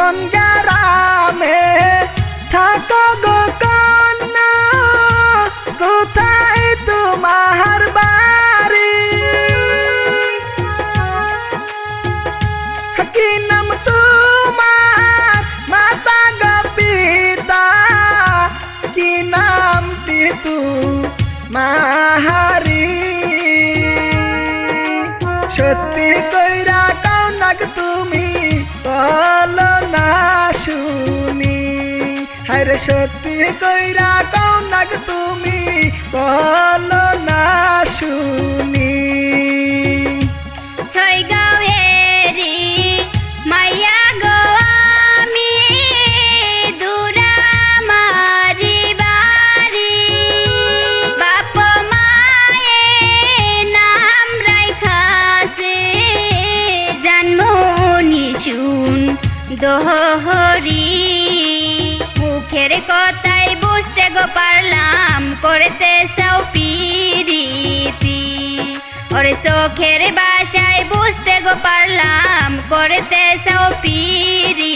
কোন গ্রামে থাকো গো কন্যা? কোথায় তোমার বাড়ি? কি নাম তোমার? মাতা গো পিতা, কি নামটি সত্যি কইরা কাউনাক তুমি বলো না শুনি। দোহরি। মুখের কথাই বুঝতে গো পারলাম, করতে চাও পিরিতি। ওরে চোখের বাসায় বুঝতে গো পারলাম, করতে চাও পিরিতি।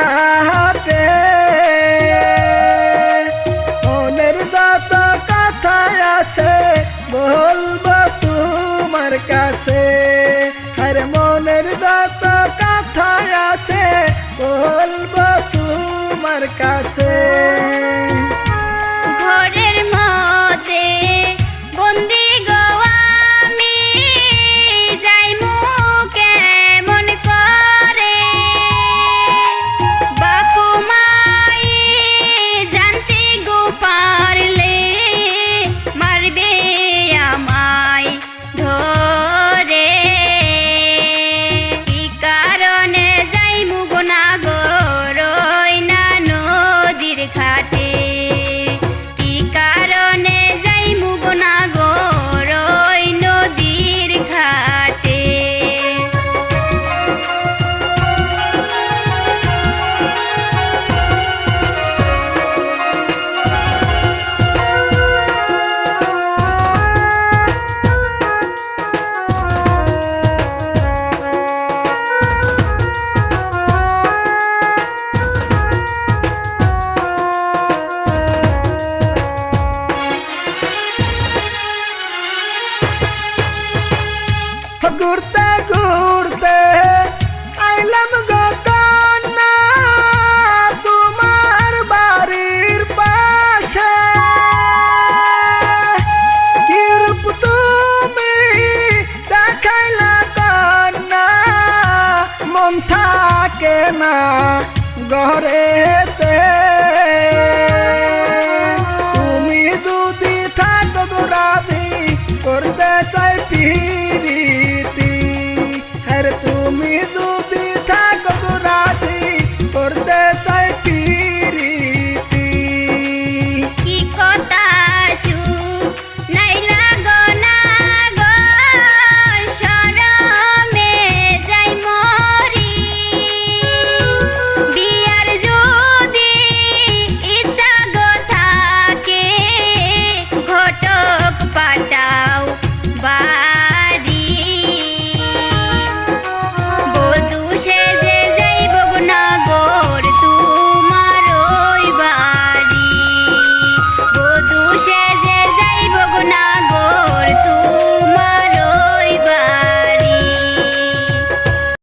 ঘাটে মনের কথায় আছে বলব তোমার কাছে। আর মনের কথায় আছে বলব তোমার কাছে। থাকে